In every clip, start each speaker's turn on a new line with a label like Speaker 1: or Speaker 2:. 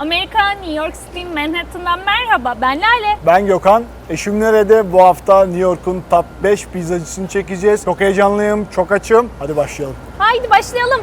Speaker 1: Amerika, New York City, Manhattan'dan merhaba. Ben Lale.
Speaker 2: Ben Gökhan. Eşim nerede? Bu hafta New York'un top 5 pizzacısını çekeceğiz. Çok heyecanlıyım, çok açım. Hadi başlayalım.
Speaker 1: Haydi başlayalım.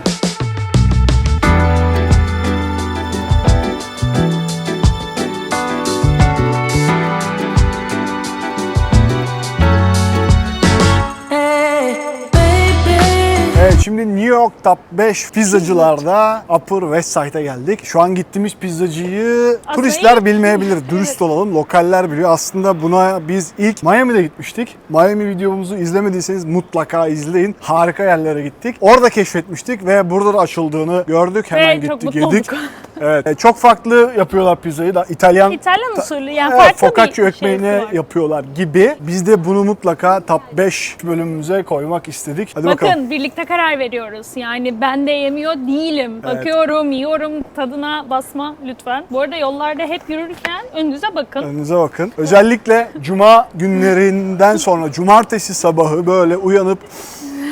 Speaker 2: Şimdi New York top 5 pizzacılarda Upper West Side'a geldik. Şu an gittiğimiz pizzacıyı
Speaker 1: Aslında
Speaker 2: turistler
Speaker 1: ilk-
Speaker 2: bilmeyebilir. Dürüst olalım. Lokaller biliyor. Aslında buna biz ilk Miami'de gitmiştik. Miami videomuzu izlemediyseniz mutlaka izleyin. Harika yerlere gittik. Orada keşfetmiştik ve burada da açıldığını gördük. Hemen
Speaker 1: Ve
Speaker 2: gittik yedik.
Speaker 1: olduk.
Speaker 2: Evet. e, Çok farklı yapıyorlar pizzayı da. İtalyan
Speaker 1: İtalyan usulü yani
Speaker 2: Evet,
Speaker 1: farklı
Speaker 2: focaccia
Speaker 1: bir
Speaker 2: ekmeğini
Speaker 1: şeysi var.
Speaker 2: yapıyorlar gibi. Biz de bunu mutlaka top 5 bölümümüze koymak istedik. Hadi
Speaker 1: Bakın
Speaker 2: bakalım.
Speaker 1: birlikte karar veriyoruz. Yani ben de yemiyor değilim.
Speaker 2: Evet.
Speaker 1: Bakıyorum, yiyorum. Tadına basma lütfen. Bu arada yollarda hep yürürken önünüze bakın.
Speaker 2: Önünüze bakın. Özellikle cuma günlerinden sonra cumartesi sabahı böyle uyanıp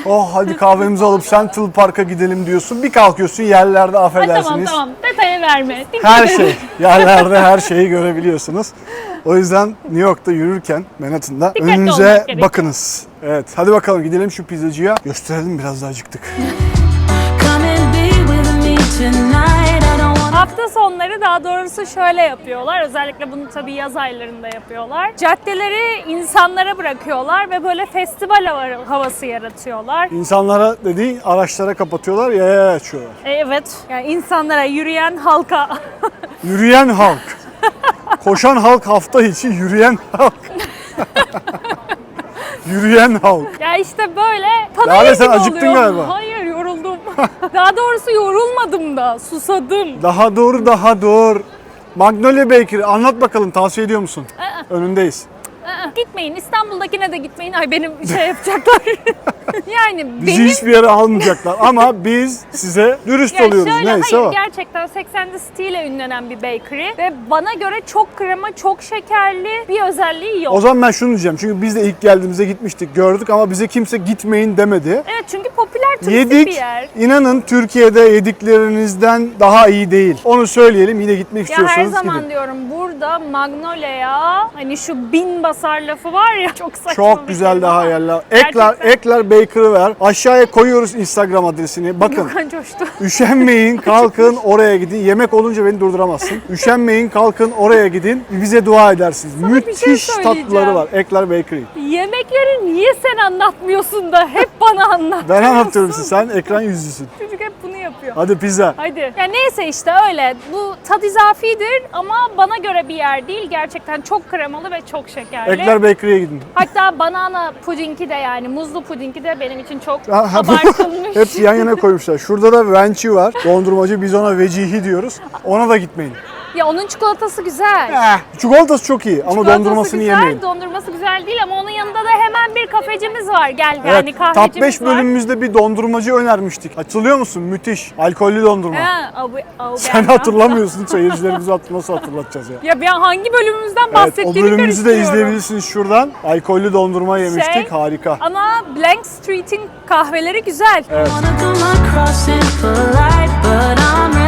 Speaker 2: Oh hadi kahvemizi alıp Central Park'a gidelim diyorsun. Bir kalkıyorsun yerlerde
Speaker 1: Ay, tamam
Speaker 2: affedersiniz.
Speaker 1: tamam detaya verme. Dikkat
Speaker 2: Her şey. Yerlerde her şeyi görebiliyorsunuz. O yüzden New York'ta yürürken Manhattan'da
Speaker 1: Dikkatli
Speaker 2: önünüze bakınız. Evet hadi bakalım gidelim şu pizzacıya. Gösterelim biraz daha acıktık.
Speaker 3: Come and be with me tonight.
Speaker 1: Hafta sonları daha doğrusu şöyle yapıyorlar. Özellikle bunu tabii yaz aylarında yapıyorlar. Caddeleri insanlara bırakıyorlar ve böyle festival hava- havası yaratıyorlar.
Speaker 2: İnsanlara dediğin araçlara kapatıyorlar yaya açıyorlar.
Speaker 1: E, Evet. Yani insanlara, yürüyen halka.
Speaker 2: Yürüyen halk. Koşan halk hafta içi yürüyen halk. yürüyen halk.
Speaker 1: ya işte böyle panayır
Speaker 2: Lale, sen
Speaker 1: gibi
Speaker 2: acıktın
Speaker 1: oluyor.
Speaker 2: galiba.
Speaker 1: Hayır. Daha doğrusu yorulmadım da susadım.
Speaker 2: Daha dur daha dur. Magnolia Bakery anlat bakalım tavsiye ediyor musun? Önündeyiz.
Speaker 1: Aa, gitmeyin İstanbul'dakine de gitmeyin. Ay benim şey yapacaklar. yani
Speaker 2: Bizi
Speaker 1: benim
Speaker 2: hiçbir yere almayacaklar ama biz size dürüst
Speaker 1: Ya
Speaker 2: oluyoruz
Speaker 1: şöyle,
Speaker 2: neyse
Speaker 1: hayır,
Speaker 2: o.
Speaker 1: gerçekten 80 City ile ünlenen bir bakery ve bana göre çok krema, çok şekerli bir özelliği yok.
Speaker 2: O zaman ben şunu diyeceğim çünkü biz de ilk geldiğimizde gitmiştik gördük ama bize kimse gitmeyin demedi.
Speaker 1: Evet çünkü popüler turistik
Speaker 2: Yedik.
Speaker 1: bir yer.
Speaker 2: İnanın Türkiye'de yediklerinizden daha iyi değil. Onu söyleyelim. Yine gitmek
Speaker 1: Ya her
Speaker 2: istiyorsanız
Speaker 1: zaman
Speaker 2: gidin.
Speaker 1: diyorum burada Magnolia'ya hani şu bin basar lafı var ya çok saçma
Speaker 2: Çok güzel
Speaker 1: şey
Speaker 2: daha
Speaker 1: ama
Speaker 2: yerler. Ekler,
Speaker 1: gerçekten-
Speaker 2: Ekler Baker'ı ver. Aşağıya koyuyoruz Instagram adresini. Bakın
Speaker 1: Gökhan coştu.
Speaker 2: üşenmeyin kalkın oraya gidin. Yemek olunca beni durduramazsın. Üşenmeyin kalkın oraya gidin. Bize dua edersiniz.
Speaker 1: bir şey
Speaker 2: Müthiş
Speaker 1: söyleyeceğim.
Speaker 2: tatlıları var. Ekler Bakery.
Speaker 1: Yemekleri niye sen anlatmıyorsun da hep bana anlat.
Speaker 2: Ben anlatıyorum size. Sen ekran yüzlüsün.
Speaker 1: Çocuk hep bunu yapıyor.
Speaker 2: Hadi pizza.
Speaker 1: Haydi. Ya neyse işte öyle. Bu tat izafidir ama bana göre bir yer değil. Gerçekten çok kremalı ve çok şekerli.
Speaker 2: Ekler Bakery'e gidin.
Speaker 1: Hatta banana pudingi de yani muzlu pudingi de benim için çok
Speaker 2: Ha, ha,
Speaker 1: abartılmış.
Speaker 2: Hepsi yan yana koymuşlar. Şurada da Vençi var. Dondurmacı. Biz ona vecihi diyoruz. Ona da gitmeyin.
Speaker 1: Ya onun çikolatası güzel.
Speaker 2: Eh, çikolatası çok iyi ama
Speaker 1: Çikolatası
Speaker 2: dondurmasını
Speaker 1: güzel,
Speaker 2: yemeyin.
Speaker 1: Dondurması güzel değil ama onun yanında da hemen bir kafecimiz var. Gel
Speaker 2: Evet,
Speaker 1: yani kahvecimiz
Speaker 2: Top 5
Speaker 1: var.
Speaker 2: bölümümüzde bir dondurmacı önermiştik. Hatırlıyor musun? Müthiş. Alkollü dondurma.
Speaker 1: Ha, abu, abu,
Speaker 2: Sen
Speaker 1: ben-
Speaker 2: hatırlamıyorsun. Seyircilerimize hat- nasıl hatırlatacağız ya?
Speaker 1: Ya ben hangi bölümümüzden
Speaker 2: Evet,
Speaker 1: bahsettiğini
Speaker 2: o bölümümüzü de
Speaker 1: karıştırıyorum.
Speaker 2: izleyebilirsiniz şuradan. Alkollü dondurma yemiştik.
Speaker 1: Şey,
Speaker 2: Harika.
Speaker 1: Ama Blank Street'in kahveleri güzel.
Speaker 2: Evet.
Speaker 3: wanna but I'm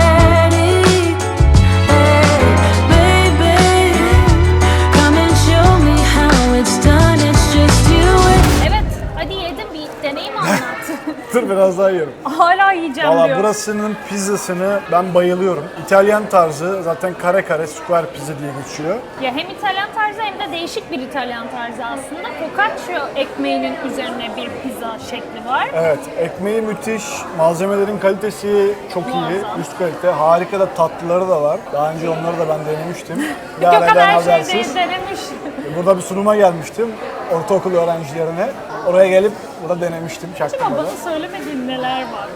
Speaker 2: biraz daha yiyorum.
Speaker 1: Hala yiyeceğim
Speaker 2: Valla
Speaker 1: diyor.
Speaker 2: burasının pizzasını ben bayılıyorum. İtalyan tarzı zaten kare kare square pizza diye geçiyor.
Speaker 1: Ya hem İtalyan tarzı hem de değişik bir İtalyan tarzı aslında. Focaccia ekmeğinin üzerine bir pizza şekli var.
Speaker 2: Evet, ekmeği müthiş, malzemelerin kalitesi çok iyi,
Speaker 1: Muazzam.
Speaker 2: üst kalite. Harika da tatlıları da var. Daha önce onları da ben denemiştim.
Speaker 1: Gökhan
Speaker 2: Lale'den
Speaker 1: her şeyi
Speaker 2: habersiz.
Speaker 1: de denemiş.
Speaker 2: Burada bir sunuma gelmiştim, ortaokul öğrencilerine. Oraya gelip burada denemiştim çaktırmadan.
Speaker 1: bana söylemediğin neler var.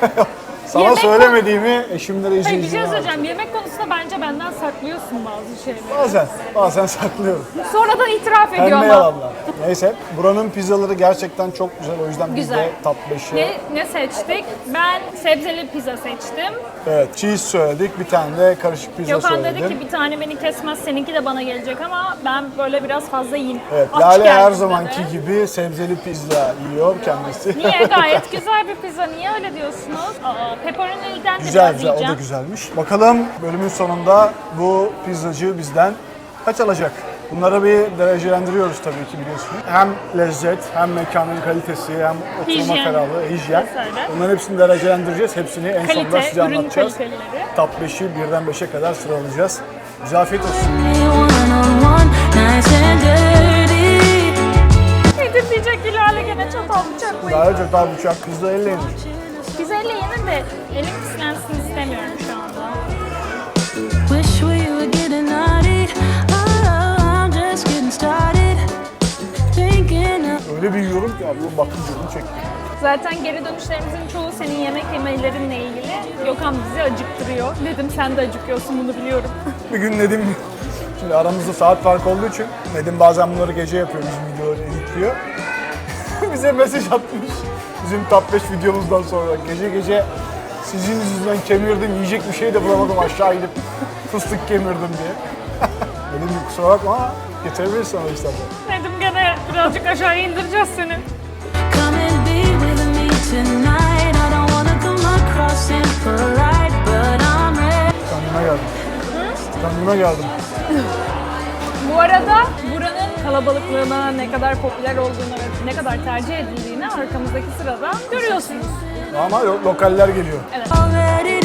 Speaker 2: Sana
Speaker 1: yemek-
Speaker 2: söylemediğimi eşimlere
Speaker 1: Hayır bir şey söyleyeceğim. Yemek konusunda bence benden saklıyorsun bazı şeyleri.
Speaker 2: Bazen, bazen saklıyorum.
Speaker 1: Sonradan itiraf ediyor
Speaker 2: Pembe
Speaker 1: ama.
Speaker 2: yalanlar. Neyse, buranın pizzaları gerçekten çok güzel. O yüzden biz
Speaker 1: Güzel.
Speaker 2: de top 5'e...
Speaker 1: Ne, ne seçtik? Ben sebzeli pizza seçtim.
Speaker 2: Evet, cheese söyledik. Bir tane de karışık pizza
Speaker 1: Gökhan
Speaker 2: söyledim.
Speaker 1: dedi ki bir tane beni kesmez, seninki de bana gelecek ama ben böyle biraz fazla yiyeyim.
Speaker 2: Evet,
Speaker 1: Aç
Speaker 2: Lale her zamanki gibi sebzeli pizza yiyor kendisi.
Speaker 1: Niye? Gayet güzel bir pizza. Niye öyle diyorsunuz? Aa, Pepperoni'den de
Speaker 2: Güzel
Speaker 1: biraz
Speaker 2: güzel o da
Speaker 1: yiyeceğim.
Speaker 2: güzelmiş. Bakalım bölümün sonunda bu pizzacı bizden kaç alacak? Bunları bir derecelendiriyoruz tabii ki biliyorsunuz. Hem lezzet, hem mekanın kalitesi, hem oturma
Speaker 1: Hijyen.
Speaker 2: ferahlığı, hijyen.
Speaker 1: Vesaire.
Speaker 2: Hepsini derecelendireceğiz. Hepsini en sonunda
Speaker 1: Kalite,
Speaker 2: size
Speaker 1: ürün
Speaker 2: anlatacağız.
Speaker 1: kaliteleri.
Speaker 2: Top 5'i birden 5'e kadar sıralayacağız. Bize afiyet olsun.
Speaker 3: Me one on one, nice and dirty.
Speaker 1: Nedir diyecek Hilal'e gene çatal bıçak
Speaker 2: Daha önce daha bıçak pizza elle yenir.
Speaker 1: Güzelle yenir de elim pislensin istemiyorum şu anda.
Speaker 3: Wish we were getting naughty. Oh, I'm just getting started. Thinking of
Speaker 2: Öyle bir yiyorum ki abi bakın canım çekti.
Speaker 1: Zaten geri dönüşlerimizin çoğu senin yemek yemelerinle ilgili. Gökhan bizi acıktırıyor. Dedim sen de acıkıyorsun bunu biliyorum.
Speaker 2: Bir gün Nedim, şimdi aramızda saat farkı olduğu için Nedim bazen bunları gece yapıyor, bizim videoları editliyor. Bize mesaj atmış. Bizim top 5 videomuzdan sonra. Gece gece sizin yüzünden kemirdim, yiyecek bir şey de bulamadım aşağı inip fıstık kemirdim diye. Dedim ki kusura bakma ama getirebilirsin ama istersen.
Speaker 1: Dedim gene birazcık aşağı indireceğiz seni.
Speaker 3: come and be with me tonight. I don't wanna come across impolite, but I'm ready.
Speaker 2: Kendime geldim. Kendime geldim.
Speaker 1: Bu arada buranın kalabalıklığına, ne kadar popüler olduğunu ve ne kadar tercih edildiğini arkamızdaki sırada görüyorsunuz.
Speaker 2: Ama lo- lokaller geliyor.
Speaker 3: Already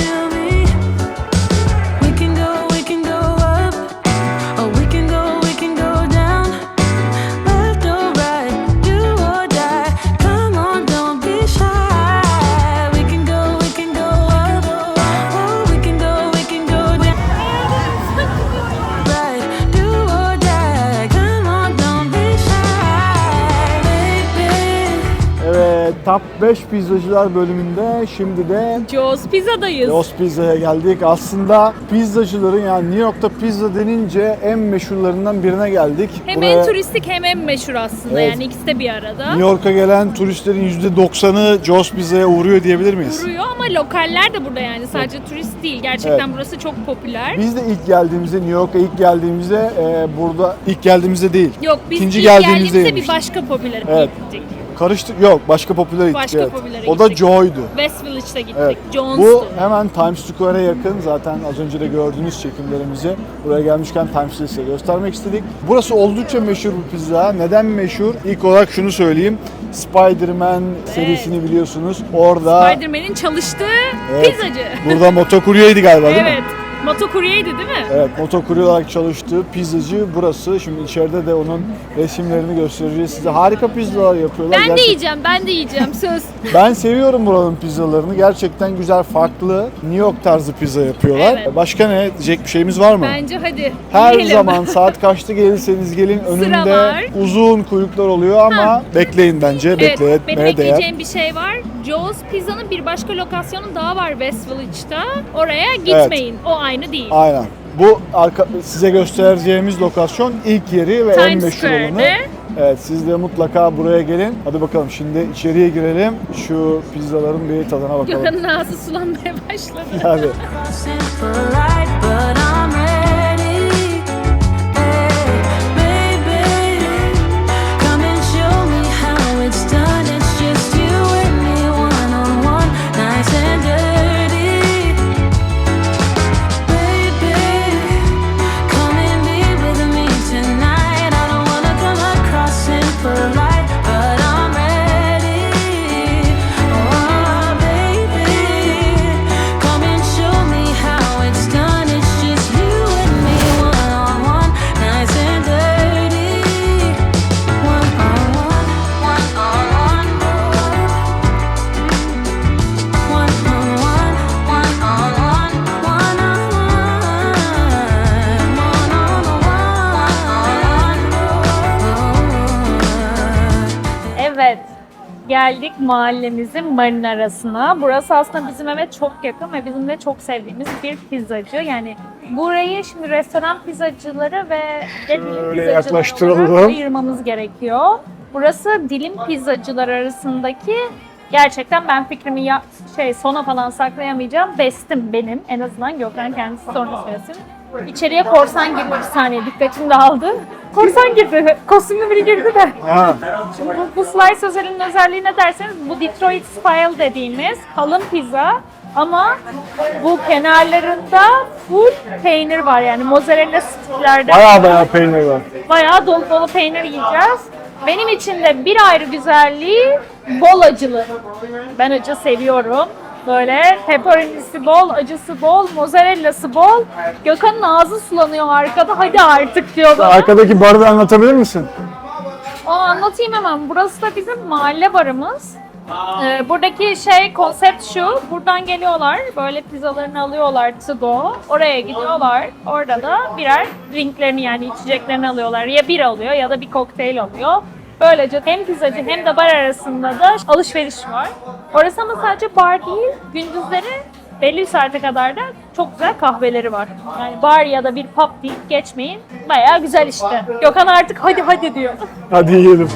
Speaker 2: Top 5 pizzacılar bölümünde şimdi de
Speaker 1: Joe's Pizza'dayız.
Speaker 2: Los Pizza'ya geldik. Aslında pizzacıların yani New York'ta pizza denince en meşhurlarından birine geldik.
Speaker 1: Hem
Speaker 2: Buraya
Speaker 1: en turistik hem en meşhur aslında
Speaker 2: Evet.
Speaker 1: yani ikisi de bir arada.
Speaker 2: New York'a gelen turistlerin %90'ı Joe's Pizza'ya uğruyor diyebilir miyiz?
Speaker 1: Duruyor ama lokaller de burada yani sadece turist değil. Gerçekten
Speaker 2: Evet.
Speaker 1: burası çok popüler.
Speaker 2: Biz de ilk geldiğimizde New York'a ilk geldiğimizde e, burada ilk geldiğimizde değil.
Speaker 1: Yok biz
Speaker 2: İkinci
Speaker 1: ilk
Speaker 2: geldiğimizde
Speaker 1: geldiğimizde bir başka popüler
Speaker 2: Evet.
Speaker 1: gittik.
Speaker 2: Karıştık yok başka popüler gittik.
Speaker 1: Başka
Speaker 2: evet.
Speaker 1: popülere
Speaker 2: O da
Speaker 1: gittik.
Speaker 2: Joy'du.
Speaker 1: West Village'da gittik.
Speaker 2: Evet.
Speaker 1: Jones'tu.
Speaker 2: Bu hemen Times Square'a yakın. Zaten az önce de gördüğünüz çekimlerimizi buraya gelmişken Times'ı size göstermek istedik. Burası oldukça meşhur bir pizza. Neden meşhur? İlk olarak şunu söyleyeyim. Spider-Man serisini biliyorsunuz. Orada
Speaker 1: Spider-Man'in çalıştığı
Speaker 2: Evet.
Speaker 1: pizzacı.
Speaker 2: burada motokuryeydi galiba değil mi?
Speaker 1: evet. Motokuryeydi değil mi?
Speaker 2: Evet, motokurye olarak çalıştığı pizzacı burası. Şimdi içeride de onun resimlerini göstereceğiz size. Harika pizzalar yapıyorlar.
Speaker 1: Ben de
Speaker 2: Gerçek-
Speaker 1: yiyeceğim, ben de yiyeceğim söz.
Speaker 2: Ben seviyorum buranın pizzalarını. Gerçekten güzel, farklı New York tarzı pizza yapıyorlar.
Speaker 1: Evet.
Speaker 2: Başka ne diyecek bir şeyimiz var mı?
Speaker 1: Bence hadi.
Speaker 2: Her
Speaker 1: yiyelim.
Speaker 2: zaman saat kaçta gelirseniz gelin önünde uzun kuyruklar oluyor ama bekleyin bence.
Speaker 1: Evet,
Speaker 2: Bekle,
Speaker 1: benim
Speaker 2: etmeye değer.
Speaker 1: ekleyeceğim bir şey var. Joe's Pizza'nın bir başka lokasyonu daha var West Village'da. Oraya gitmeyin. O aynı değil.
Speaker 2: Aynen. Bu arka, size göstereceğimiz lokasyon ilk yeri ve en
Speaker 1: Times
Speaker 2: meşhur olanı. Evet siz de mutlaka buraya gelin. Hadi bakalım şimdi içeriye girelim. Şu pizzaların bir tadına bakalım.
Speaker 1: Gökhan'ın ağzı sulanmaya başladı.
Speaker 2: Hadi.
Speaker 1: Evet. Geldik mahallemizin marinarasına. Burası aslında bizim eve çok yakın ve bizim de çok sevdiğimiz bir pizzacı. Yani burayı şimdi restoran pizzacıları ve
Speaker 2: Şöyle
Speaker 1: pizzacıları
Speaker 2: yaklaştıralım.
Speaker 1: olarak ayırmamız gerekiyor. Burası dilim pizzacılar arasındaki gerçekten ben fikrimi ya, şey sona falan saklayamayacağım. Bestim benim. En azından Gökhan kendisi sonra söylesin. İçeriye korsan girdi bir saniye dikkatim dağıldı. Korsan girdi. Kostümlü biri girdi de.
Speaker 2: Ha,
Speaker 1: Şimdi bu, bu slice özelinin özelliği ne derseniz bu Detroit style dediğimiz kalın pizza Ama bu kenarlarında full peynir var yani mozzarella sticklerde
Speaker 2: Baya baya peynir var.
Speaker 1: bayağı dolu dolu peynir yiyeceğiz. Benim için de bir ayrı güzelliği bol acılı. Ben acı seviyorum. Böyle pepperonisi bol, acısı bol, mozzarellası bol. Gökhan'ın ağzı sulanıyor arkada. Hadi artık diyor bana.
Speaker 2: Arkadaki barı anlatabilir misin?
Speaker 1: Aa, anlatayım hemen. Burası da bizim mahalle barımız. Ee, buradaki şey konsept şu. Buradan geliyorlar. Böyle pizzalarını alıyorlar to go. Oraya gidiyorlar. Orada da birer drinklerini yani içeceklerini alıyorlar. Ya bir alıyor ya da bir kokteyl alıyor. Böylece hem pizzacı hem de bar arasında da alışveriş var. Orası ama sadece bar değil. Gündüzleri belli bir saate kadar da çok güzel kahveleri var. Yani bar ya da bir pub deyip geçmeyin. Bayağı güzel işte. Gökhan artık hadi hadi diyor.
Speaker 2: Hadi yiyelim.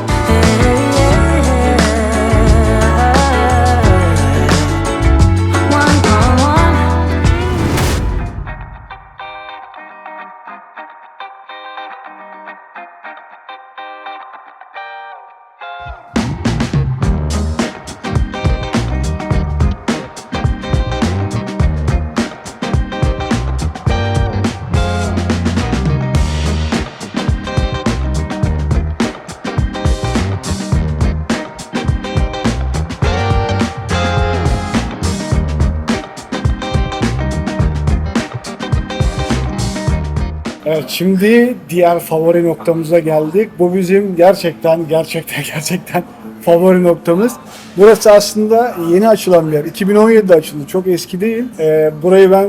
Speaker 2: Şimdi diğer favori noktamıza geldik. Bu bizim gerçekten gerçekten gerçekten favori noktamız. Burası aslında yeni açılan bir yer. 2017'de açıldı. Çok eski değil. Ee, burayı ben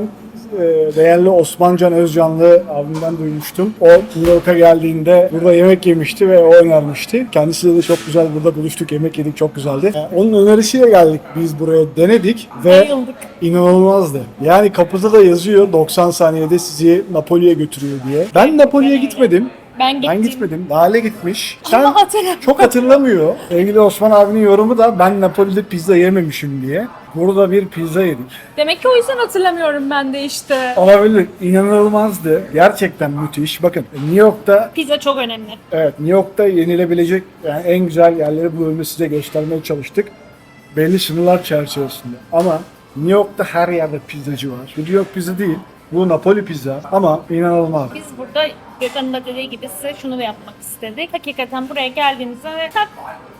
Speaker 2: e, değerli Osmancan Özcanlı abimden duymuştum. O New York'a geldiğinde burada yemek yemişti ve o önermişti. Kendisiyle de çok güzel burada buluştuk, yemek yedik çok güzeldi. Ee, onun önerisiyle geldik biz buraya denedik ve
Speaker 1: Bayıldık.
Speaker 2: inanılmazdı. Yani kapıda da yazıyor 90 saniyede sizi Napoli'ye götürüyor diye. Ben Napoli'ye gitmedim.
Speaker 1: Ben gittim.
Speaker 2: Ben gitmedim. Lale gitmiş. Sen
Speaker 1: Ama hatırlamıyorum.
Speaker 2: çok hatırlamıyor. Sevgili Osman abinin yorumu da ben Napoli'de pizza yememişim diye. Burada bir pizza yedik.
Speaker 1: Demek ki o yüzden hatırlamıyorum ben de işte.
Speaker 2: Olabilir. İnanılmazdı. Gerçekten müthiş. Bakın New York'ta
Speaker 1: Pizza çok önemli.
Speaker 2: evet New York'ta yenilebilecek yani en güzel yerleri bu bölümde size göstermeye çalıştık. Belli sınırlar çerçevesinde. Ama New York'ta her yerde pizzacı var. Bu New York pizza değil. Bu Napoli pizza ama inanılmaz.
Speaker 1: Biz burada Gökhan'ın da dediği gibi size şunu yapmak istedik. Hakikaten buraya geldiğinizde tak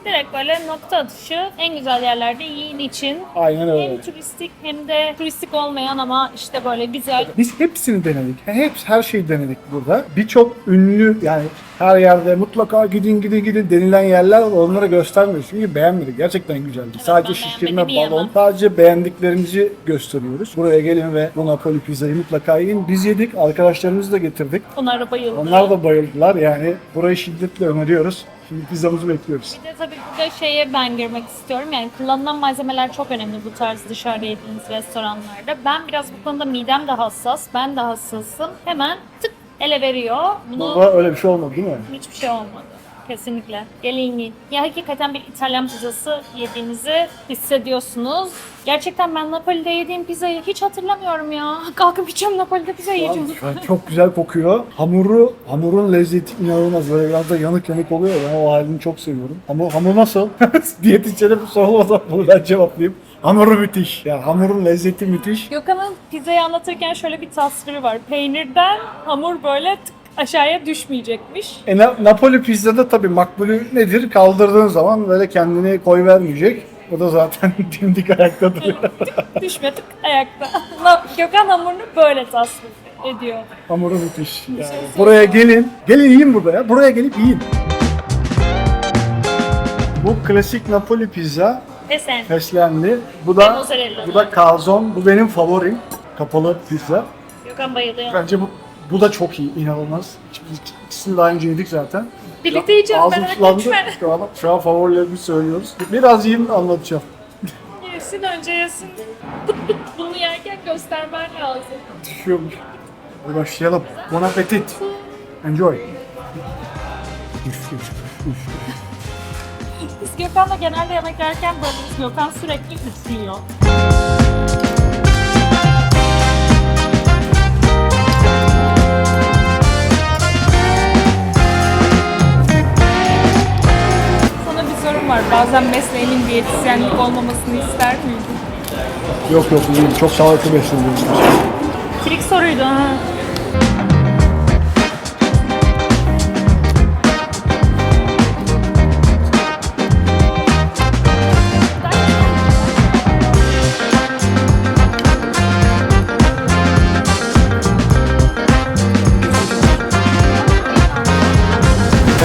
Speaker 1: direkt böyle nokta atışı en güzel yerlerde yiyin için.
Speaker 2: Aynen öyle.
Speaker 1: Hem turistik hem de turistik olmayan ama işte böyle güzel.
Speaker 2: Biz hepsini denedik. Hep her şeyi denedik burada. Birçok ünlü yani her yerde mutlaka gidin gidin gidin denilen yerler var. Onlara göstermiyoruz. Çünkü beğenmedik. Gerçekten güzeldi. Sadece
Speaker 1: ben
Speaker 2: şişirme balon. Sadece beğendiklerimizi gösteriyoruz. Buraya gelin ve bu Napoli pizzayı mutlaka yiyin. Biz yedik. Arkadaşlarımızı da getirdik.
Speaker 1: Onlar da bayıldı.
Speaker 2: Onlar da bayıldılar. Yani burayı şiddetle öneriyoruz. Şimdi pizzamızı bekliyoruz.
Speaker 1: Bir de tabii burada şeye ben girmek istiyorum. Yani kullanılan malzemeler çok önemli bu tarz dışarıda yediğiniz restoranlarda. Ben biraz bu konuda midem de hassas. Ben de hassasım. Hemen tık ele veriyor. Bunu
Speaker 2: Burada öyle bir şey olmadı değil mi?
Speaker 1: hiçbir şey olmadı. Kesinlikle. Gelin yiyin. Ya hakikaten bir İtalyan pizzası yediğinizi hissediyorsunuz. Gerçekten ben Napoli'de yediğim pizzayı hiç hatırlamıyorum ya. Kalkıp içiyorum Napoli'de pizza yiyeceğim.
Speaker 2: An çok güzel kokuyor. Hamuru, hamurun lezzeti inanılmaz. Böyle biraz da yanık yanık oluyor. Ben o halini çok seviyorum. Ama hamur nasıl? Diyetisyenim sormadan bunu ben cevaplayayım. Hamuru müthiş. Ya hamurun lezzeti müthiş.
Speaker 1: Gökhan'ın pizzayı anlatırken şöyle bir tasviri var. Peynirden hamur böyle tık aşağıya düşmeyecekmiş.
Speaker 2: E, Na- Napoli pizzada tabii makbulü nedir? Kaldırdığın zaman böyle kendini koy vermeyecek. O da zaten dimdik ayakta duruyor.
Speaker 1: Düşme tık ayakta. Na- Gökhan hamurunu böyle tasvir ediyor.
Speaker 2: Hamuru müthiş. Yani. Buraya gelin. Gelin yiyin burada ya. Buraya gelip yiyin. Bu klasik Napoli pizza.
Speaker 1: Ve sen.
Speaker 2: Fesleğenli. Bu
Speaker 1: Ve
Speaker 2: da
Speaker 1: mozzarella.
Speaker 2: bu da calzone. Bu benim favorim. Kapalı pizza.
Speaker 1: Gökhan bayılıyor.
Speaker 2: Bence bu bu da çok iyi. inanılmaz. İkisini daha önce yedik zaten.
Speaker 1: Birlikte yiyeceğiz,
Speaker 2: Ağzım
Speaker 1: merak etme.
Speaker 2: Şu an, şu an favorilerimi söylüyoruz. Biraz yiyin anlatacağım.
Speaker 1: Yesin önce yesin. Bunu yerken göstermen lazım.
Speaker 2: Düşüyormuş. Hadi başlayalım. Bon appetit. Enjoy.
Speaker 1: Biz Gökhan'la genelde yemek yerken böyle Gökhan sürekli üflüyor. Var. Bazen mesleğinin diyetisyenlik olmamasını ister miydin?
Speaker 2: Yok yok değil. Çok sağlıklı besleniyoruz.
Speaker 1: Trik soruydu ha.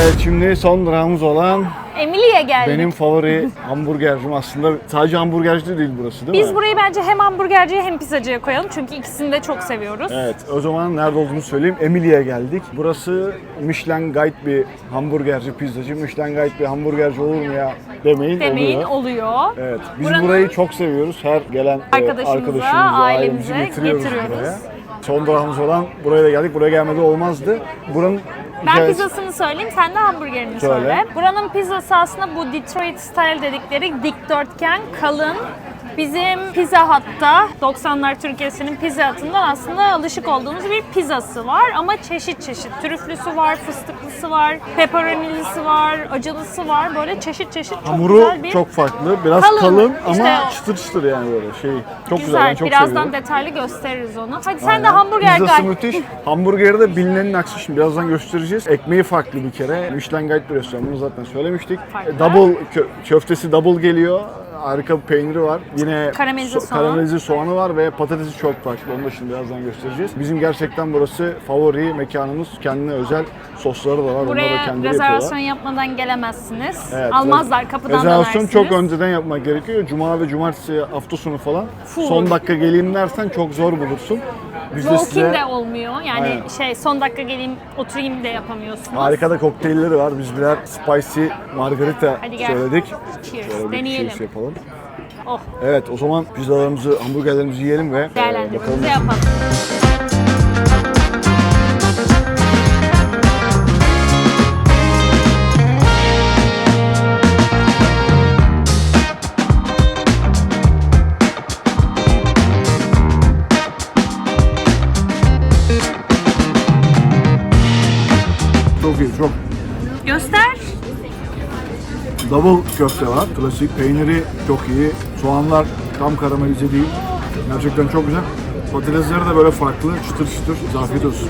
Speaker 2: Evet şimdi son durağımız olan
Speaker 1: Emily'ye geldik.
Speaker 2: benim favori hamburgercim aslında sadece hamburgerci de değil burası değil
Speaker 1: Biz
Speaker 2: mi?
Speaker 1: burayı bence hem hamburgerciye hem pizzacıya koyalım çünkü ikisini de çok seviyoruz.
Speaker 2: Evet, o zaman nerede olduğunu söyleyeyim. Emily'ye geldik. Burası Michelin Guide bir hamburgerci, pizzacı. Michelin Guide bir hamburgerci olur mu ya demeyin,
Speaker 1: Demeyin
Speaker 2: oluyor.
Speaker 1: oluyor.
Speaker 2: Evet, biz
Speaker 1: Buranın-
Speaker 2: burayı çok seviyoruz. Her gelen e,
Speaker 1: Arkadaşımıza,
Speaker 2: arkadaşımıza,
Speaker 1: ailemize
Speaker 2: getiriyoruz,
Speaker 1: getiriyoruz.
Speaker 2: buraya. Son durağımız olan buraya da geldik. Buraya gelmedi olmazdı. Buranın
Speaker 1: Ben
Speaker 2: hikayesi-
Speaker 1: pizzasını söyleyeyim, sen de hamburgerini
Speaker 2: Söyle.
Speaker 1: söyle. Buranın pizzası aslında bu Detroit style dedikleri dikdörtgen, kalın. Bizim Pizza Hut'ta 90'lar Türkiye'sinin Pizza Hut'ından aslında alışık olduğumuz bir pizzası var ama çeşit çeşit. Trüflüsü var, fıstıklısı var, pepperonilisi var, acılısı var. Böyle çeşit çeşit çok
Speaker 2: Hamuru
Speaker 1: güzel bir
Speaker 2: çok farklı. Biraz
Speaker 1: Kalın,
Speaker 2: kalın,
Speaker 1: işte
Speaker 2: ama
Speaker 1: o.
Speaker 2: çıtır çıtır yani böyle şey. Çok güzel,
Speaker 1: güzel.
Speaker 2: ben çok
Speaker 1: Birazdan
Speaker 2: seviyorum.
Speaker 1: detaylı gösteririz onu. Hadi sen de
Speaker 2: Aynen.
Speaker 1: hamburger
Speaker 2: Pizzası
Speaker 1: gel.
Speaker 2: müthiş. Hamburgeri de bilinenin aksi şimdi birazdan göstereceğiz. Ekmeği farklı bir kere. Michelin Guide bir restoran bunu zaten söylemiştik.
Speaker 1: Farklı.
Speaker 2: E, Double kö- köftesi double geliyor. Harika bir peyniri var. Yine
Speaker 1: Karamelize soğan.
Speaker 2: karamelize soğanı var ve patatesi çok farklı. Onu da şimdi birazdan göstereceğiz. Bizim gerçekten burası favori mekanımız. Kendine özel sosları da var. Onları da
Speaker 1: Buraya
Speaker 2: kendileri
Speaker 1: rezervasyon
Speaker 2: yapıyorlar.
Speaker 1: yapmadan gelemezsiniz.
Speaker 2: Evet,
Speaker 1: Almazlar kapıdan
Speaker 2: Rezervasyon
Speaker 1: dönersiniz.
Speaker 2: çok önceden yapmak gerekiyor. Cuma ve cumartesi hafta sonu falan.
Speaker 1: Full.
Speaker 2: Son dakika geleyim dersen çok zor bulursun. Biz de
Speaker 1: Walk-in
Speaker 2: size
Speaker 1: de olmuyor. Yani
Speaker 2: Aynen.
Speaker 1: şey son dakika geleyim oturayım da yapamıyorsunuz.
Speaker 2: harika da kokteylleri var. Biz birer spicy margarita
Speaker 1: Hadi gel.
Speaker 2: söyledik.
Speaker 1: Cheers.
Speaker 2: Şöyle bir
Speaker 1: Deneyelim.
Speaker 2: cheers yapalım.
Speaker 1: Oh,
Speaker 2: Evet o zaman pizzalarımızı, hamburgerlerimizi yiyelim ve e, bakalım.
Speaker 1: değerlendirmemizi yapalım.
Speaker 2: Double köfte var, klasik. Peyniri çok iyi. Soğanlar tam karamelize değil. Gerçekten çok güzel. Patatesleri de böyle farklı, çıtır çıtır. Afiyet olsun.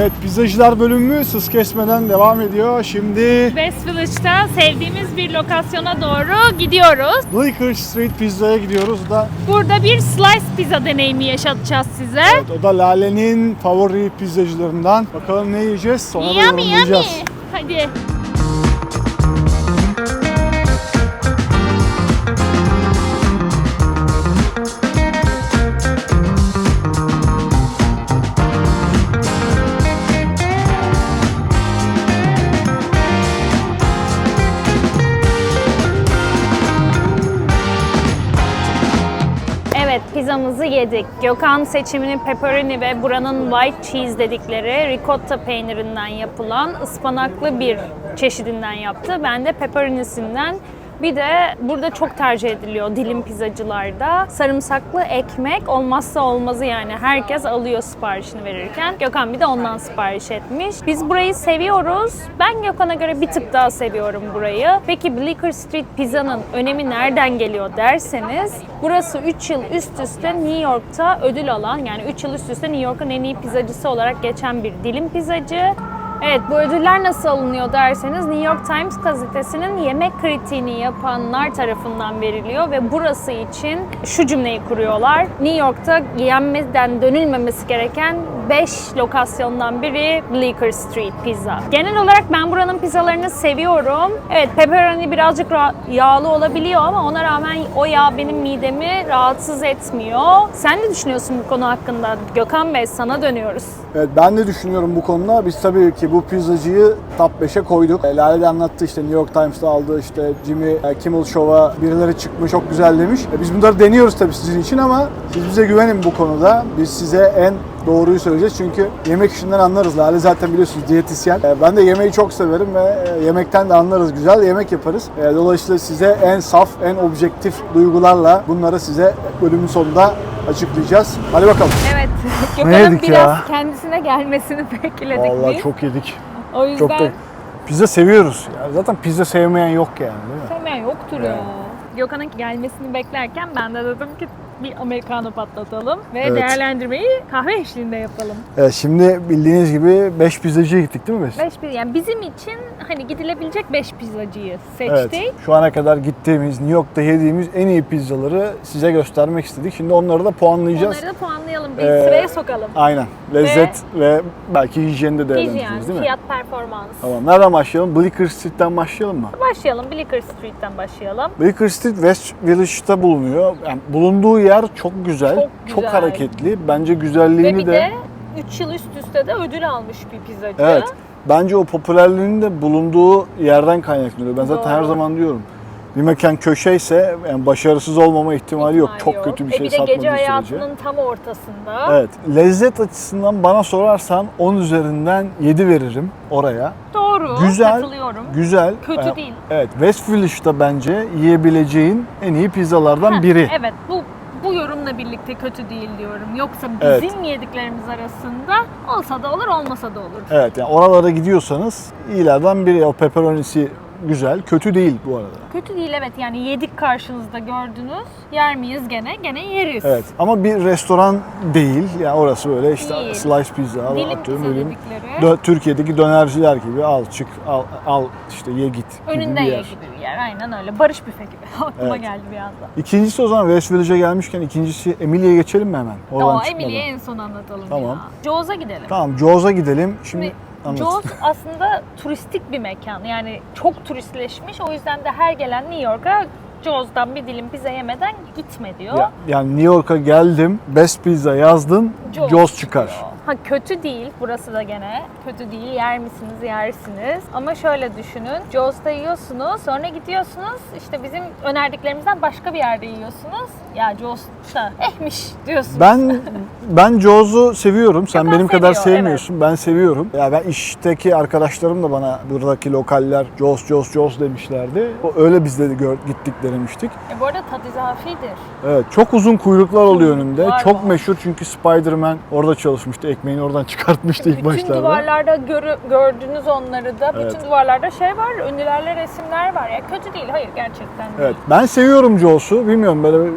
Speaker 2: Evet, pizzacılar bölümü sız kesmeden devam ediyor. Şimdi
Speaker 1: West Village'da sevdiğimiz bir lokasyona doğru gidiyoruz.
Speaker 2: Bleecker Street Pizza'ya gidiyoruz. Da,
Speaker 1: Burada bir slice pizza deneyimi yaşatacağız size.
Speaker 2: evet, o da Lale'nin favori pizzacılarından. Bakalım ne yiyeceğiz, sonra da
Speaker 1: Yummy yummy.
Speaker 2: yorumlayacağız.
Speaker 1: Hadi. Yedik. Gökhan seçimini pepperoni ve buranın white cheese dedikleri ricotta peynirinden yapılan ıspanaklı bir çeşidinden yaptı. Ben de pepperonisinden bir de burada çok tercih ediliyor dilim pizzacılarda. Sarımsaklı ekmek olmazsa olmazı yani. Herkes alıyor siparişini verirken. Gökhan bir de ondan sipariş etmiş. Biz burayı seviyoruz. Ben Gökhan'a göre bir tık daha seviyorum burayı. Peki Bleecker Street Pizza'nın önemi nereden geliyor derseniz burası 3 yıl üst üste New York'ta ödül alan yani 3 yıl üst üste New York'un en iyi pizzacısı olarak geçen bir dilim pizzacı. Evet bu ödüller nasıl alınıyor derseniz New York Times gazetesinin yemek kritiğini yapanlar tarafından veriliyor ve burası için şu cümleyi kuruyorlar. New York'ta yenmeden dönülmemesi gereken 5 lokasyondan biri Bleecker Street Pizza. Genel olarak ben buranın pizzalarını seviyorum. Evet pepperoni birazcık ra- yağlı olabiliyor ama ona rağmen o yağ benim midemi rahatsız etmiyor. Sen ne düşünüyorsun bu konu hakkında? Gökhan Bey sana dönüyoruz.
Speaker 2: Evet ben de düşünüyorum bu konuda. Biz tabii ki bu pizzacıyı top 5'e koyduk. E, Lale de anlattı işte New York Times'ta aldığı işte Jimmy e, Kimmel Show'a birileri çıkmış çok güzel demiş. E, biz bunları deniyoruz tabii sizin için ama siz bize güvenin bu konuda. Biz size en doğruyu söyleyeceğiz çünkü yemek işinden anlarız. Lale zaten biliyorsunuz diyetisyen. E, Ben de yemeği çok severim ve yemekten de anlarız. Güzel yemek yaparız. Dolayısıyla size en saf, en objektif duygularla bunları size bölümün sonunda açıklayacağız. Hadi bakalım.
Speaker 1: Evet.
Speaker 2: Yedik
Speaker 1: Gökhan'ın biraz
Speaker 2: ya?
Speaker 1: kendisine gelmesini bekledik
Speaker 2: Vallahi
Speaker 1: biz.
Speaker 2: çok yedik.
Speaker 1: O yüzden
Speaker 2: Çok da pizza seviyoruz. Ya zaten pizza sevmeyen yok yani değil mi?
Speaker 1: sevmeyen yoktur ya. Gökhan'ın gelmesini beklerken ben de dedim ki bir americano patlatalım ve
Speaker 2: Evet.
Speaker 1: değerlendirmeyi kahve eşliğinde yapalım.
Speaker 2: Evet, şimdi bildiğiniz gibi 5 pizzacıya gittik değil mi biz?
Speaker 1: Beş bir yani bizim için hani gidilebilecek 5 pizzacıyı
Speaker 2: Evet.
Speaker 1: seçtik.
Speaker 2: Şu ana kadar gittiğimiz, New York'ta yediğimiz en iyi pizzaları size göstermek istedik. Şimdi onları da puanlayacağız.
Speaker 1: Onları da puanlayalım, bir
Speaker 2: Ee,
Speaker 1: sıraya sokalım.
Speaker 2: Aynen. Lezzet ve, belki hijyeni de değerlendireceğiz
Speaker 1: Hijyen,
Speaker 2: değil mi?
Speaker 1: fiyat performans.
Speaker 2: Tamam. Nereden başlayalım? Bleecker Street'ten başlayalım mı?
Speaker 1: Başlayalım, Bleecker Street'ten başlayalım.
Speaker 2: Bleecker Street West Village'da bulunuyor. Yani bulunduğu yer çok güzel,
Speaker 1: Çok güzel.
Speaker 2: hareketli. Bence
Speaker 1: Ve
Speaker 2: güzelliğini
Speaker 1: bir
Speaker 2: de,
Speaker 1: de 3 yıl üst üste de ödül almış bir pizzacı.
Speaker 2: Evet. Bence o popülerliğinin de bulunduğu yerden kaynaklanıyor. Ben zaten her
Speaker 1: Doğru.
Speaker 2: zaman diyorum. Bir mekan köşeyse yani başarısız olmama ihtimali yok.
Speaker 1: İhtimali
Speaker 2: Çok kötü bir
Speaker 1: E
Speaker 2: şey
Speaker 1: bir de
Speaker 2: satmadığı
Speaker 1: gece
Speaker 2: sürece.
Speaker 1: hayatının tam ortasında.
Speaker 2: Evet. Lezzet açısından bana sorarsan 10 üzerinden 7 veririm oraya.
Speaker 1: Doğru,
Speaker 2: Güzel.
Speaker 1: katılıyorum.
Speaker 2: Güzel.
Speaker 1: Kötü
Speaker 2: Ee,
Speaker 1: değil.
Speaker 2: Evet. West Village'da bence yiyebileceğin en iyi pizzalardan
Speaker 1: Heh,
Speaker 2: biri.
Speaker 1: Evet, bu bu yorumla birlikte kötü değil diyorum. Yoksa
Speaker 2: Evet.
Speaker 1: bizim yediklerimiz arasında olsa da olur, olmasa da olur.
Speaker 2: Evet. Yani oralara gidiyorsanız iyilerden biri. O pepperonisi güzel. Kötü değil bu arada.
Speaker 1: Kötü değil evet yani yedik karşınızda gördünüz. Yer miyiz gene? Gene yeriz.
Speaker 2: Evet ama bir restoran değil. Yani orası böyle işte
Speaker 1: Değil.
Speaker 2: slice pizza
Speaker 1: Dilim
Speaker 2: atıyorum
Speaker 1: pizza
Speaker 2: ölüm.
Speaker 1: dedikleri.
Speaker 2: Dö- Türkiye'deki dönerciler gibi al çık al, al işte ye git gibi
Speaker 1: Önünde
Speaker 2: bir
Speaker 1: ye
Speaker 2: yer.
Speaker 1: gibi bir yer. Aynen öyle. Barış büfe gibi. Aklıma
Speaker 2: Evet.
Speaker 1: geldi bir anda.
Speaker 2: İkincisi o zaman West Village'e gelmişken ikincisi Emily'ye geçelim mi hemen? Oradan çıkmadan.
Speaker 1: Emily'ye en son anlatalım
Speaker 2: Tamam.
Speaker 1: ya. Jaws'a gidelim.
Speaker 2: Tamam Jaws'a gidelim. Şimdi
Speaker 1: Şimdi
Speaker 2: anlat.
Speaker 1: Jaws aslında turistik bir mekan. Yani çok turistleşmiş. O yüzden de her gelen New York'a Jaws'dan bir dilim pizza yemeden gitme diyor.
Speaker 2: Ya- yani New York'a geldim, Best Pizza yazdın,
Speaker 1: Jaws
Speaker 2: Jaws çıkar.
Speaker 1: çıkıyor. Ha kötü değil. Burası da gene kötü değil. Yer misiniz? Yersiniz. Ama şöyle düşünün. Jaws'ta yiyorsunuz. Sonra gidiyorsunuz. işte bizim önerdiklerimizden başka bir yerde yiyorsunuz. Ya Jaws'ta ehmiş diyorsunuz.
Speaker 2: Ben ben Jaws'u seviyorum. Sen
Speaker 1: Gökhan
Speaker 2: benim kadar
Speaker 1: seviyor,
Speaker 2: sevmiyorsun. Ben seviyorum. Ya ben işteki arkadaşlarım da bana buradaki lokaller Jaws, Jaws, Jaws demişlerdi. O öyle biz de gör, gittik denemiştik.
Speaker 1: E, bu arada tadı izafidir.
Speaker 2: Evet, çok uzun kuyruklar oluyor önünde.
Speaker 1: Var
Speaker 2: çok
Speaker 1: mı?
Speaker 2: meşhur çünkü Spider-Man orada çalışmıştı. Ekmeğini oradan çıkartmıştı ilk
Speaker 1: Bütün
Speaker 2: başlarda.
Speaker 1: duvarlarda görü, gördünüz onları da.
Speaker 2: Evet.
Speaker 1: Bütün duvarlarda şey var, ünlülerle resimler var. Ya kötü değil, hayır gerçekten değil.
Speaker 2: Evet. Ben seviyorum Jaws'u. Bilmiyorum böyle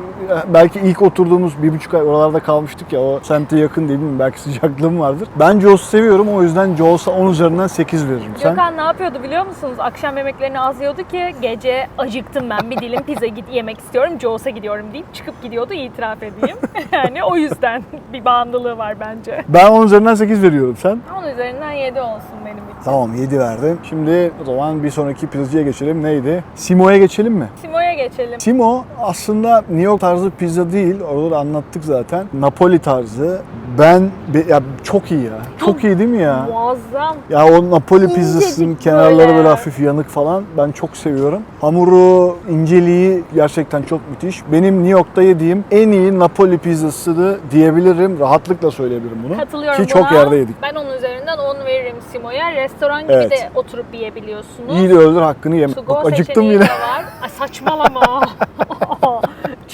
Speaker 2: belki ilk oturduğumuz bir buçuk ay oralarda kalmıştık ya o semte yakın değil mi? Belki sıcaklığım vardır. Ben Jaws'u seviyorum. O yüzden Jaws'a 10 üzerinden 8 veririm. Sen?
Speaker 1: Gökhan ne yapıyordu biliyor musunuz? Akşam yemeklerini az yiyordu ki gece acıktım ben bir dilim pizza git yemek istiyorum. Jaws'a gidiyorum deyip çıkıp gidiyordu itiraf edeyim. yani o yüzden bir bağımlılığı var bence.
Speaker 2: Ben 10 üzerinden 8 veriyorum. Sen?
Speaker 1: Onun üzerinden 7 olsun benim için.
Speaker 2: Tamam 7 verdim. Şimdi o zaman bir sonraki pizzacıya geçelim. Neydi? Simo'ya geçelim mi?
Speaker 1: Simo'ya geçelim.
Speaker 2: Simo aslında New York tarzı pizza değil. Orada da anlattık zaten. Napoli tarzı. Ben be- ya çok iyi ya. Çok iyi değil mi ya?
Speaker 1: Muazzam.
Speaker 2: Ya o Napoli
Speaker 1: İncecik
Speaker 2: pizzasının kenarları böyle.
Speaker 1: böyle.
Speaker 2: hafif yanık falan ben çok seviyorum. Hamuru, inceliği gerçekten çok müthiş. Benim New York'ta yediğim en iyi Napoli pizzası diyebilirim. Rahatlıkla söyleyebilirim bunu.
Speaker 1: Katılıyorum
Speaker 2: Ki çok
Speaker 1: buna.
Speaker 2: yerde yedik.
Speaker 1: Ben onun üzerinden 10 veririm Simo'ya. Restoran gibi
Speaker 2: Evet.
Speaker 1: de oturup yiyebiliyorsunuz.
Speaker 2: İyi de öldür hakkını yeme. Bak acıktım yine.
Speaker 1: var. Ay saçmalama.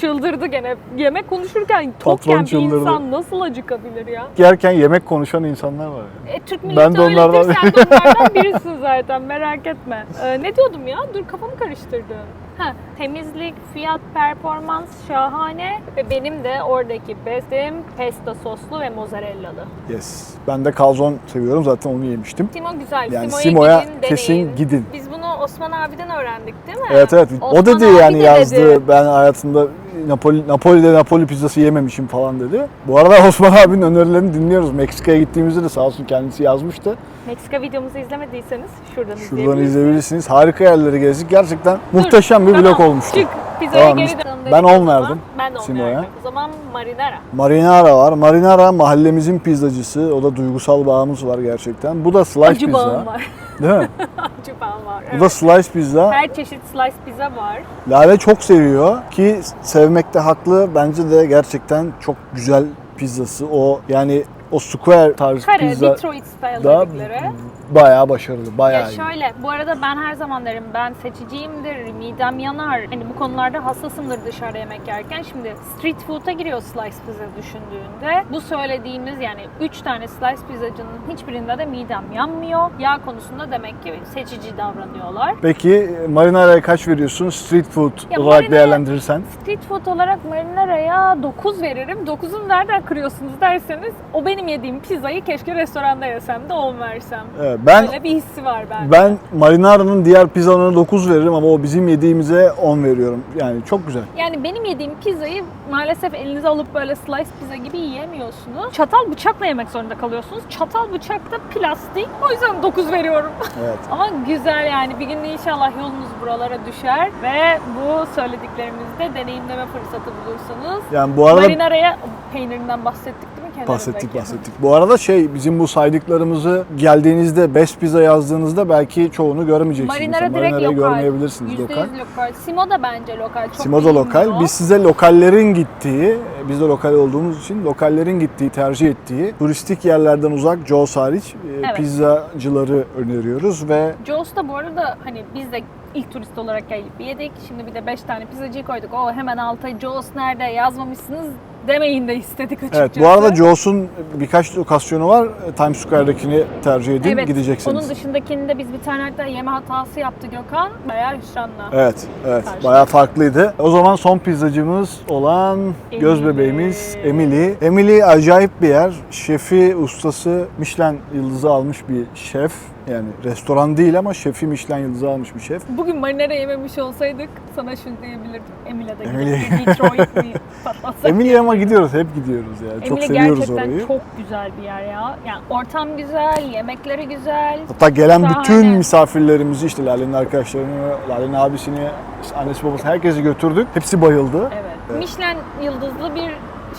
Speaker 1: Çıldırdı gene. Yemek konuşurken tokken bir
Speaker 2: çıldırdı.
Speaker 1: insan nasıl acıkabilir ya?
Speaker 2: Yerken yemek konuşan insanlar var ya.
Speaker 1: E, Türk
Speaker 2: Ben de
Speaker 1: öyledir.
Speaker 2: onlardan-
Speaker 1: Sen de onlardan birisin zaten merak etme. Ee, ne diyordum ya? Dur kafamı karıştırdım. Ha, temizlik, fiyat, performans şahane ve benim de oradaki bestim pesto soslu ve mozzarellalı.
Speaker 2: Yes. Ben de kalzon seviyorum. Zaten onu yemiştim.
Speaker 1: Simo güzel.
Speaker 2: Yani
Speaker 1: Simo'ya,
Speaker 2: Simo'ya
Speaker 1: gidin,
Speaker 2: kesin
Speaker 1: deneyin.
Speaker 2: gidin.
Speaker 1: Biz bunu Osman abiden öğrendik değil mi?
Speaker 2: Evet evet. o
Speaker 1: Osman
Speaker 2: dedi
Speaker 1: abi
Speaker 2: yani
Speaker 1: de
Speaker 2: yazdı.
Speaker 1: dedi.
Speaker 2: Ben hayatımda Napoli Napoli'de Napoli pizzası yememişim falan dedi. Bu arada Osman abinin önerilerini dinliyoruz. Meksika'ya gittiğimizde de sağ olsun kendisi yazmıştı.
Speaker 1: Meksika videomuzu izlemediyseniz şuradan,
Speaker 2: Şuradan
Speaker 1: izleyebilirsiniz.
Speaker 2: izleyebilirsiniz. Harika yerleri gezdik. Gerçekten
Speaker 1: Dur,
Speaker 2: muhteşem bir
Speaker 1: tamam,
Speaker 2: vlog olmuştu.
Speaker 1: Çık. Pizzaya
Speaker 2: Tamam,
Speaker 1: geri dön.
Speaker 2: Ben
Speaker 1: dedik o
Speaker 2: on
Speaker 1: zaman.
Speaker 2: verdim
Speaker 1: Ben de 10
Speaker 2: Simo'ya.
Speaker 1: verdim. O zaman marinara.
Speaker 2: Marinara var. Marinara mahallemizin pizzacısı. O da duygusal bağımız var gerçekten. Bu da slice
Speaker 1: Acı
Speaker 2: pizza.
Speaker 1: bağım var.
Speaker 2: Değil mi?
Speaker 1: Acı bağım var.
Speaker 2: Bu da
Speaker 1: Evet.
Speaker 2: slice pizza.
Speaker 1: Her çeşit slice pizza var.
Speaker 2: Lale çok seviyor ki sevmekte haklı. Bence de gerçekten çok güzel pizzası. O yani o square tarzı
Speaker 1: Kare,
Speaker 2: pizza
Speaker 1: Detroit style
Speaker 2: da
Speaker 1: dedikleri.
Speaker 2: Bayağı başarılı. Bayağı
Speaker 1: Ya
Speaker 2: iyi.
Speaker 1: şöyle, bu arada ben her zaman derim ben seçiciyimdir, midem yanar. Hani bu konularda hassasımdır dışarıda yemek yerken. Şimdi street food'a giriyor slice pizza düşündüğünde. Bu söylediğimiz yani 3 tane slice pizzacının hiçbirinde de midem yanmıyor. Yağ konusunda demek ki seçici davranıyorlar.
Speaker 2: Peki marinaraya kaç veriyorsun? Street food
Speaker 1: Ya
Speaker 2: olarak
Speaker 1: marinara-
Speaker 2: değerlendirirsen.
Speaker 1: Street food olarak marinaraya 9 veririm. 9'u nereden kırıyorsunuz derseniz o benim yediğim pizzayı keşke restoranda yesem de 10 versem.
Speaker 2: Evet, ben
Speaker 1: Öyle bir hissi var bende.
Speaker 2: ben marinara'nın diğer pizzalarına 9 veririm ama o bizim yediğimize 10 veriyorum. Yani çok güzel.
Speaker 1: Yani benim yediğim pizzayı maalesef elinize alıp böyle slice pizza gibi yiyemiyorsunuz. Çatal bıçakla yemek zorunda kalıyorsunuz. Çatal bıçak da plastik. O yüzden 9 veriyorum.
Speaker 2: Evet.
Speaker 1: Ama güzel yani. Bir gün de inşallah yolunuz buralara düşer ve bu söylediklerimizde deneyimleme fırsatı bulursanız
Speaker 2: Yani bu arada
Speaker 1: marinaraya peynirinden bahsettik değil mi kenarındaki?
Speaker 2: bahsettik bahsettik. Bu arada şey bizim bu saydıklarımızı geldiğinizde Best Pizza yazdığınızda belki çoğunu görmeyeceksiniz.
Speaker 1: Marinara direkt
Speaker 2: Marinara'yı
Speaker 1: lokal.
Speaker 2: görmeyebilirsiniz
Speaker 1: %100
Speaker 2: lokal.
Speaker 1: lokal. Simo da bence lokal. Çok
Speaker 2: Simo da lokal.
Speaker 1: bilinmiyor.
Speaker 2: Biz size lokallerin gittiği, biz de lokal olduğumuz için lokallerin gittiği, tercih ettiği turistik yerlerden uzak Joe's hariç e,
Speaker 1: Evet.
Speaker 2: pizzacıları öneriyoruz ve
Speaker 1: Jaws da bu arada hani biz de ilk turist olarak gelip yedik. Şimdi bir de 5 tane pizzacıyı koyduk. O hemen alta Jaws nerede yazmamışsınız demeyin de istedik açıkçası.
Speaker 2: evet bu arada Joe's'un birkaç lokasyonu var. Times Square'dakini tercih edin
Speaker 1: Evet,
Speaker 2: gideceksiniz.
Speaker 1: Onun dışındakinde biz bir tane hatta yeme hatası yaptı Gökhan. Bayağı hüsranla.
Speaker 2: Evet, evet.
Speaker 1: Karşı.
Speaker 2: Bayağı farklıydı. O zaman son pizzacımız olan göz
Speaker 1: Emily.
Speaker 2: bebeğimiz Emily. Emily acayip bir yer. Şefi, ustası Michelin yıldızı almış bir şef. Yani restoran değil ama şefi Michelin yıldızı almış bir şef.
Speaker 1: Bugün marinara yememiş olsaydık sana şunu diyebilirdim. Emile'de
Speaker 2: Emily.
Speaker 1: gidip bir Detroit mi patlatsak.
Speaker 2: Emily'e ama gidiyoruz, hep gidiyoruz yani. Çok
Speaker 1: Emile
Speaker 2: seviyoruz
Speaker 1: gerçekten
Speaker 2: orayı.
Speaker 1: çok güzel bir yer ya. Yani ortam güzel, yemekleri güzel.
Speaker 2: Hatta gelen
Speaker 1: Şahane.
Speaker 2: bütün misafirlerimizi işte Lale'nin arkadaşlarını, Lale'nin abisini, annesi babası herkesi götürdük. Hepsi bayıldı.
Speaker 1: Evet. Michelin yıldızlı bir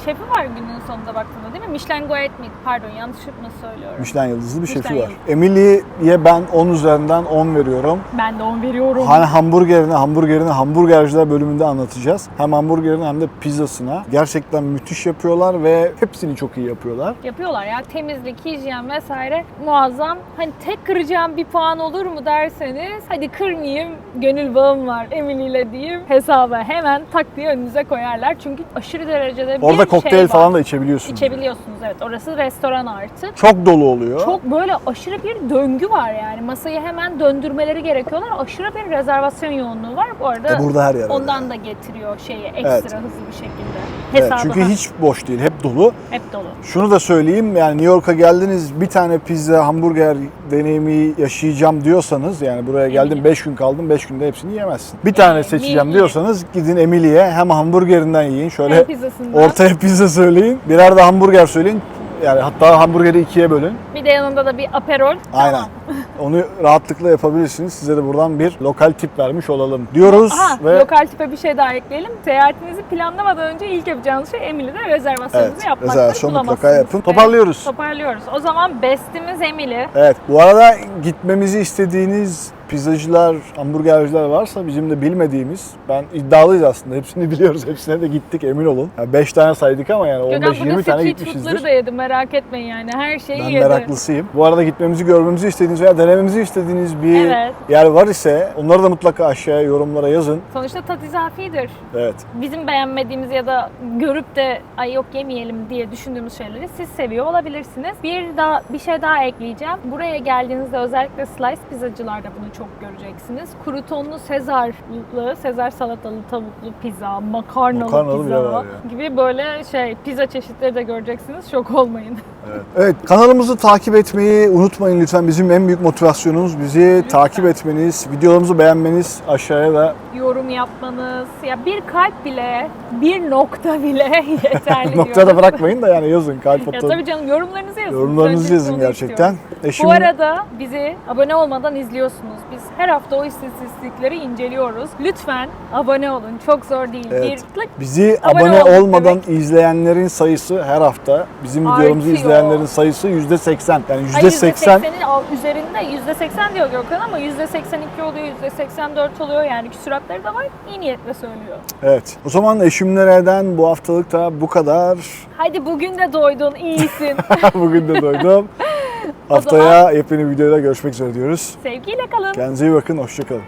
Speaker 1: şefi var günün sonunda baktığında değil mi? Michelin Guide mi? Pardon yanlış mı söylüyorum?
Speaker 2: Michelin yıldızlı bir
Speaker 1: Michelin
Speaker 2: şefi var.
Speaker 1: yıldızlı.
Speaker 2: Emily'ye ben 10 üzerinden 10 veriyorum.
Speaker 1: Ben de 10 veriyorum.
Speaker 2: Hani hamburgerini, hamburgerini hamburgerciler bölümünde anlatacağız. Hem hamburgerini hem de pizzasına. Gerçekten müthiş yapıyorlar ve hepsini çok iyi yapıyorlar.
Speaker 1: Yapıyorlar ya temizlik, hijyen vesaire muazzam. Hani tek kıracağım bir puan olur mu derseniz hadi kırmayayım gönül bağım var Emily ile diyeyim hesaba hemen tak diye önünüze koyarlar. Çünkü aşırı derecede bir
Speaker 2: Orada
Speaker 1: şey
Speaker 2: kokteyl
Speaker 1: var.
Speaker 2: falan da içebiliyorsunuz.
Speaker 1: İçebiliyorsunuz evet orası restoran artık.
Speaker 2: Çok dolu oluyor.
Speaker 1: Çok böyle aşırı bir döngü var yani. Masayı hemen döndürmeleri gerekiyorlar. Aşırı bir rezervasyon yoğunluğu var. Bu arada
Speaker 2: E burada her yer
Speaker 1: ondan da getiriyor şeyi ekstra
Speaker 2: Evet.
Speaker 1: hızlı bir şekilde.
Speaker 2: Evet,
Speaker 1: Hesabı
Speaker 2: çünkü
Speaker 1: ha,
Speaker 2: hiç boş değil, hep dolu.
Speaker 1: hep dolu.
Speaker 2: Şunu da söyleyeyim yani New York'a geldiniz bir tane pizza, hamburger deneyimi yaşayacağım diyorsanız yani buraya geldim
Speaker 1: Eminim.
Speaker 2: 5 gün kaldım 5 günde hepsini yiyemezsin. Bir tane
Speaker 1: Yani
Speaker 2: seçeceğim diyorsanız gidin Emily'ye hem hamburgerinden yiyin şöyle
Speaker 1: Hem
Speaker 2: pizza söyleyin. Birer de hamburger söyleyin. Yani hatta hamburgeri ikiye bölün.
Speaker 1: Bir de yanında da bir aperol.
Speaker 2: Aynen. Onu rahatlıkla yapabilirsiniz. Size de buradan bir lokal tip vermiş olalım diyoruz
Speaker 1: Aha,
Speaker 2: ve
Speaker 1: lokal tipe bir şey daha ekleyelim. Seyahatinizi planlamadan önce ilk yapacağınız şey Emily'de rezervasyonunuzu
Speaker 2: evet,
Speaker 1: yapmaktır.
Speaker 2: rezervasyon mutlaka yapın.
Speaker 1: Evet,
Speaker 2: Toparlıyoruz.
Speaker 1: Toparlıyoruz. O zaman bestimiz Emily.
Speaker 2: Evet. Bu arada gitmemizi istediğiniz pizzacılar, hamburgerciler varsa bizim de bilmediğimiz, ben iddialıyız aslında. Hepsini biliyoruz. Hepsine de gittik emin olun. 5 tane saydık ama yani
Speaker 1: Gökhan
Speaker 2: 15-20
Speaker 1: burada
Speaker 2: tane gitmişizdir.
Speaker 1: foodları da yedi merak etmeyin yani her şeyi
Speaker 2: Ben
Speaker 1: yedi.
Speaker 2: meraklısıyım. Bu arada gitmemizi, görmemizi istediğiniz veya denememizi istediğiniz bir
Speaker 1: Evet.
Speaker 2: yer var ise onları da mutlaka aşağıya yorumlara yazın.
Speaker 1: Sonuçta tat izafidir.
Speaker 2: Evet.
Speaker 1: Bizim beğenmediğimiz ya da görüp de ay yok yemeyelim diye düşündüğümüz şeyleri siz seviyor olabilirsiniz. Bir daha bir şey daha ekleyeceğim. Buraya geldiğinizde özellikle slice pizzacılarda bunu çok göreceksiniz. Krutonlu Sezarlı, Sezar salatalı tavuklu pizza, makarnalı,
Speaker 2: Makarnalı bile
Speaker 1: pizza
Speaker 2: var ya.
Speaker 1: gibi böyle şey pizza çeşitleri de göreceksiniz. Şok olmayın.
Speaker 2: Evet. evet kanalımızı takip etmeyi unutmayın lütfen. Bizim en büyük motivasyonumuz bizi takip etmeniz, videolarımızı beğenmeniz aşağıya da
Speaker 1: Yorum yapmanız, ya bir kalp bile, bir nokta bile yeterli
Speaker 2: noktada
Speaker 1: diyorum.
Speaker 2: bırakmayın da yani yazın kalp
Speaker 1: Ya
Speaker 2: atın.
Speaker 1: tabii canım yorumlarınızı yazın.
Speaker 2: Yorumlarınızı
Speaker 1: Öncelikle
Speaker 2: yazın
Speaker 1: onu
Speaker 2: gerçekten.
Speaker 1: istiyorum.
Speaker 2: E
Speaker 1: Bu arada bizi abone olmadan izliyorsunuz. Biz her hafta o istatistikleri inceliyoruz. Lütfen abone olun. Çok zor değil.
Speaker 2: Evet.
Speaker 1: Bir tık
Speaker 2: bizi
Speaker 1: Abone
Speaker 2: abone olmadan izleyenlerin sayısı her hafta bizim videolarımızı
Speaker 1: Artıyor.
Speaker 2: izleyenlerin sayısı %80. Yani
Speaker 1: Ay,
Speaker 2: %80
Speaker 1: %80'in al- üzerinde %80 diyor Gökhan ama %82 oluyor, %84 oluyor yani küsuratları da var. İyi niyetle söylüyor.
Speaker 2: Evet. O zaman eşimlereden bu haftalık da bu kadar.
Speaker 1: Haydi bugün de doydun, iyisin.
Speaker 2: Bugün de doydum. Haftaya yepyeni videoda görüşmek üzere diyoruz.
Speaker 1: Sevgiyle kalın.
Speaker 2: Kendinize iyi bakın. Hoşçakalın.